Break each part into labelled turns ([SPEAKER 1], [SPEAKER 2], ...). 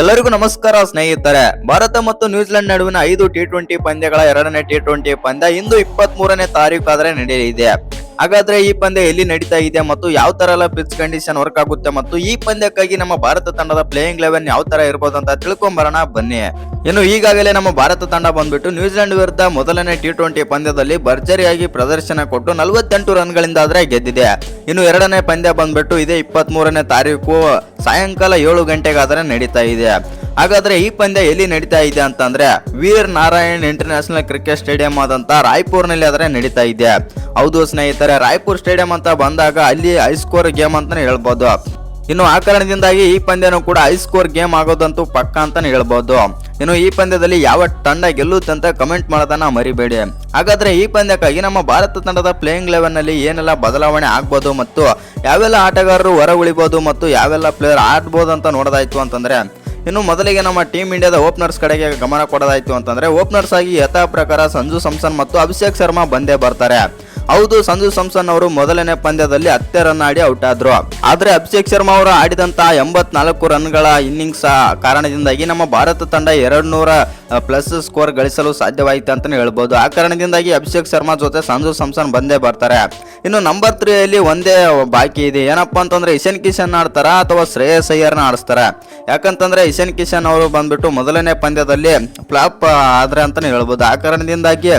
[SPEAKER 1] ಎಲ್ಲರಿಗೂ ನಮಸ್ಕಾರ, ಸ್ನೇಹಿತರೆ. ಭಾರತ ಮತ್ತು ನ್ಯೂಜಿಲೆಂಡ್ ನಡುವಿನ ಐದು ಟಿ ಟ್ವೆಂಟಿ ಪಂದ್ಯಗಳ ಎರಡನೇ ಟಿ ಟ್ವೆಂಟಿ ಪಂದ್ಯ ಇಂದು ಇಪ್ಪತ್ತ್ ಮೂರನೇ ತಾರೀಕು ಆದ್ರೆ ನಡೆಯಲಿದೆ. ಹಾಗಾದ್ರೆ ಈ ಪಂದ್ಯ ಎಲ್ಲಿ ನಡೀತಾ ಇದೆ ಮತ್ತು ಯಾವ ತರ ಎಲ್ಲ ಪಿಚ್ ಕಂಡೀಷನ್ ವರ್ಕ್ ಆಗುತ್ತೆ ಮತ್ತು ಈ ಪಂದ್ಯಕ್ಕಾಗಿ ನಮ್ಮ ಭಾರತ ತಂಡದ ಪ್ಲೇಯಿಂಗ್ ಲೆವೆನ್ ಯಾವ ತರ ಇರ್ಬೋದು ಅಂತ ತಿಳ್ಕೊಂಬರೋಣ ಬನ್ನಿ. ಇನ್ನು ಈಗಾಗಲೇ ನಮ್ಮ ಭಾರತ ತಂಡ ಬಂದ್ಬಿಟ್ಟು ನ್ಯೂಜಿಲೆಂಡ್ ವಿರುದ್ಧ ಮೊದಲನೇ ಟಿ ಟ್ವೆಂಟಿ ಪಂದ್ಯದಲ್ಲಿ ಭರ್ಜರಿಯಾಗಿ ಪ್ರದರ್ಶನ ಕೊಟ್ಟು ನಲವತ್ತೆಂಟು ರನ್ಗಳಿಂದ ಆದ್ರೆ ಗೆದ್ದಿದೆ. ಇನ್ನು ಎರಡನೇ ಪಂದ್ಯ ಬಂದ್ಬಿಟ್ಟು ಇದೇ ಇಪ್ಪತ್ತ್ ಮೂರನೇ ತಾರೀಕು ಸಾಯಂಕಾಲ ಏಳು ಗಂಟೆಗಾದ್ರೆ ನಡೀತಾ ಇದೆ. ಹಾಗಾದ್ರೆ ಈ ಪಂದ್ಯ ಎಲ್ಲಿ ನಡೀತಾ ಇದೆ ಅಂತಂದ್ರೆ Veer Narayan international cricket stadium ಆದಂತ ರಾಯ್ಪುರ್ನಲ್ಲಿ ಆದ್ರೆ ನಡೀತಾ ಇದೆ. ಹೌದು ಸ್ನೇಹಿತರೆ, ರಾಯ್ಪುರ್ ಸ್ಟೇಡಿಯಂ ಅಂತ ಬಂದಾಗ ಅಲ್ಲಿ ಹೈ ಸ್ಕೋರ್ ಗೇಮ್ ಅಂತಾನೆ ಹೇಳ್ಬೋದು. ಇನ್ನು ಆ ಕಾರಣದಿಂದಾಗಿ ಈ ಪಂದ್ಯನೂ ಕೂಡ ಹೈ ಸ್ಕೋರ್ ಗೇಮ್ ಆಗೋದಂತೂ ಪಕ್ಕ ಅಂತಾನೆ ಹೇಳ್ಬೋದು. ಇನ್ನು ಈ ಪಂದ್ಯದಲ್ಲಿ ಯಾವ ತಂಡ ಗೆಲ್ಲುತ್ತಂತ ಕಮೆಂಟ್ ಮಾಡೋದನ್ನ ಮರಿಬೇಡಿ. ಹಾಗಾದ್ರೆ ಈ ಪಂದ್ಯಕ್ಕಾಗಿ ನಮ್ಮ ಭಾರತ ತಂಡದ ಪ್ಲೇಯಿಂಗ್ ಲೆವೆನ್ನಲ್ಲಿ ಏನೆಲ್ಲ ಬದಲಾವಣೆ ಆಗ್ಬೋದು ಮತ್ತು ಯಾವೆಲ್ಲ ಆಟಗಾರರು ಹೊರ ಉಳಿಬೋದು ಮತ್ತು ಯಾವೆಲ್ಲ ಪ್ಲೇಯರ್ ಆಡ್ಬೋದು ಅಂತ ನೋಡೋದಾಯ್ತು ಅಂತಂದ್ರೆ ಇನ್ನು ಮೊದಲಿಗೆ ನಮ್ಮ ಟೀಮ್ ಇಂಡಿಯಾದ ಓಪನರ್ಸ್ ಕಡೆಗೆ ಗಮನ ಕೊಡೋದಾಯಿತು ಅಂತಂದ್ರೆ ಓಪನರ್ಸ್ ಆಗಿ ಯಥಾ ಪ್ರಕಾರ ಸಂಜು ಸಂಸನ್ ಮತ್ತು ಅಭಿಷೇಕ್ ಶರ್ಮಾ ಬಂದೇ ಬರ್ತಾರೆ. ಹೌದು, ಸಂಜು ಸಂಸನ್ ಅವರು ಮೊದಲನೇ ಪಂದ್ಯದಲ್ಲಿ ಹತ್ತೆ ರನ್ ಆಡಿ ಔಟ್ ಆದ್ರು. ಆದ್ರೆ ಅಭಿಷೇಕ್ ಶರ್ಮಾ ಅವರು ಆಡಿದಂತಹ ಎಂಬತ್ನಾಲ್ಕು ರನ್ಗಳ ಇನ್ನಿಂಗ್ಸ್ ಕಾರಣದಿಂದಾಗಿ ನಮ್ಮ ಭಾರತ ತಂಡ ಎರಡ್ ಪ್ಲಸ್ ಸ್ಕೋರ್ ಗಳಿಸಲು ಸಾಧ್ಯವಾಯಿತು ಅಂತಲೇ ಹೇಳ್ಬೋದು. ಆ ಕಾರಣದಿಂದಾಗಿ ಅಭಿಷೇಕ್ ಶರ್ಮಾ ಜೊತೆ ಸಂಜು ಸಂಸನ್ ಬಂದೇ ಬರ್ತಾರೆ. ಇನ್ನು ನಂಬರ್ ತ್ರೀಯಲ್ಲಿ ಒಂದೇ ಬಾಕಿ ಇದೆ. ಏನಪ್ಪಾ ಅಂತಂದ್ರೆ ಇಶನ್ ಕಿಶನ್ ಆಡ್ತಾರ ಅಥವಾ ಶ್ರೇಯಸ್ ಅಯ್ಯರ್ನ ಆಡಿಸ್ತಾರೆ? ಯಾಕಂತಂದ್ರೆ ಇಶನ್ ಕಿಶನ್ ಅವರು ಬಂದ್ಬಿಟ್ಟು ಮೊದಲನೇ ಪಂದ್ಯದಲ್ಲಿ ಫ್ಲಾಪ್ ಆದ್ರೆ ಅಂತಲೇ ಹೇಳ್ಬೋದು. ಆ ಕಾರಣದಿಂದಾಗಿ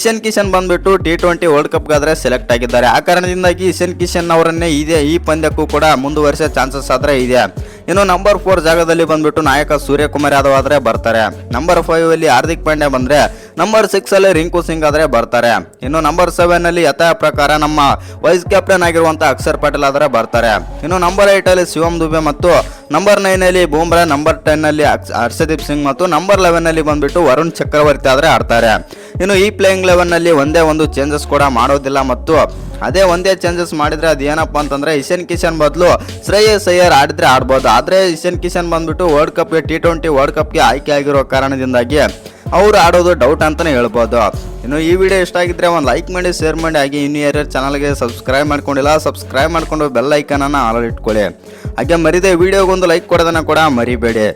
[SPEAKER 1] ಇಶನ್ ಕಿಶನ್ ಬಂದ್ಬಿಟ್ಟು ಟಿ ಟ್ವೆಂಟಿ ವರ್ಲ್ಡ್ ಕಪ್ಗಾದ್ರೆ ಸೆಲೆಕ್ಟ್ ಆಗಿದ್ದಾರೆ. ಆ ಕಾರಣದಿಂದಾಗಿ ಇಶನ್ ಕಿಶನ್ ಅವರನ್ನೇ ಇದೆ ಈ ಪಂದ್ಯಕ್ಕೂ ಕೂಡ ಮುಂದುವರಿಸೋ ಚಾನ್ಸಸ್ ಆದರೆ ಇದೆ. ಇನ್ನು ನಂಬರ್ ಫೋರ್ ಜಾಗದಲ್ಲಿ ಬಂದ್ಬಿಟ್ಟು ನಾಯಕ ಸೂರ್ಯಕುಮಾರ್ ಯಾದವ್ ಆದ್ರೆ ಬರ್ತಾರೆ. ನಂಬರ್ ಫೈವ್ ಅಲ್ಲಿ ಹಾರ್ದಿಕ್ ಪಾಂಡ್ಯ ಬಂದ್ರೆ ನಂಬರ್ ಸಿಕ್ಸ್ ಅಲ್ಲಿ ರಿಂಕು ಸಿಂಗ್ ಆದ್ರೆ ಬರ್ತಾರೆ. ಇನ್ನು ನಂಬರ್ ಸೆವೆನ್ ಅಲ್ಲಿ ಯಥಾ ಪ್ರಕಾರ ನಮ್ಮ ವೈಸ್ ಕ್ಯಾಪ್ಟನ್ ಆಗಿರುವಂತ ಅಕ್ಷರ್ ಪಟೇಲ್ ಆದ್ರೆ ಬರ್ತಾರೆ. ಇನ್ನು ನಂಬರ್ ಏಟ್ ಅಲ್ಲಿ ಶಿವಂ ದುಬೆ ಮತ್ತು ನಂಬರ್ ನೈನ್ ಅಲ್ಲಿ ಬೂಮ್ರಾ ನಂಬರ್ ಟೆನ್ ಅಲ್ಲಿ ಹರ್ಷದೀಪ್ ಸಿಂಗ್ ಮತ್ತು ನಂಬರ್ ಲೆವೆನ್ ಅಲ್ಲಿ ಬಂದ್ಬಿಟ್ಟು ವರುಣ್ ಚಕ್ರವರ್ತಿ ಆದ್ರೆ ಆಡ್ತಾರೆ. ಇನ್ನು ಈ ಪ್ಲೇಯಿಂಗ್ ಲೆವೆನ್ನಲ್ಲಿ ಒಂದೇ ಒಂದು ಚೇಂಜಸ್ ಕೂಡ ಮಾಡೋದಿಲ್ಲ ಮತ್ತು ಅದೇ ಒಂದೇ ಚೇಂಜಸ್ ಮಾಡಿದ್ರೆ ಅದು ಏನಪ್ಪಾ ಅಂತಂದ್ರೆ ಇಶನ್ ಕಿಶನ್ ಬದಲು ಶ್ರೇಯಸ್ ಅಯ್ಯರ್ ಆಡಿದ್ರೆ ಆಡ್ಬೋದು. ಆದ್ರೆ ಇಶನ್ ಕಿಶನ್ ಬಂದ್ಬಿಟ್ಟು ವರ್ಲ್ಡ್ ಕಪ್ಗೆ ಟಿ ಟ್ವೆಂಟಿ ವರ್ಲ್ಡ್ ಕಪ್ಗೆ ಆಯ್ಕೆ ಆಗಿರೋ ಕಾರಣದಿಂದಾಗಿ ಅವ್ರು ಆಡೋದು ಡೌಟ್ ಅಂತಾನೆ ಹೇಳ್ಬೋದು. ಇನ್ನು ಈ ವಿಡಿಯೋ ಇಷ್ಟ ಆಗಿದ್ರೆ ಒಂದು ಲೈಕ್ ಮಾಡಿ ಶೇರ್ ಮಾಡಿ, ಹಾಗೆ ಇನ್ನು ಯಾರ್ಯಾರು ಚಾನಲ್ಗೆ ಸಬ್ಸ್ಕ್ರೈಬ್ ಮಾಡ್ಕೊಂಡಿಲ್ಲ ಸಬ್ಸ್ಕ್ರೈಬ್ ಮಾಡ್ಕೊಂಡು ಬೆಲ್ ಐಕನನ್ನು ಆಲ್ ಇಟ್ಕೊಳ್ಳಿ. ಹಾಗೆ ಮರಿದೆ ವಿಡಿಯೋಗೊಂದು ಲೈಕ್ ಕೊಡೋದನ್ನ ಕೂಡ ಮರಿಬೇಡಿ.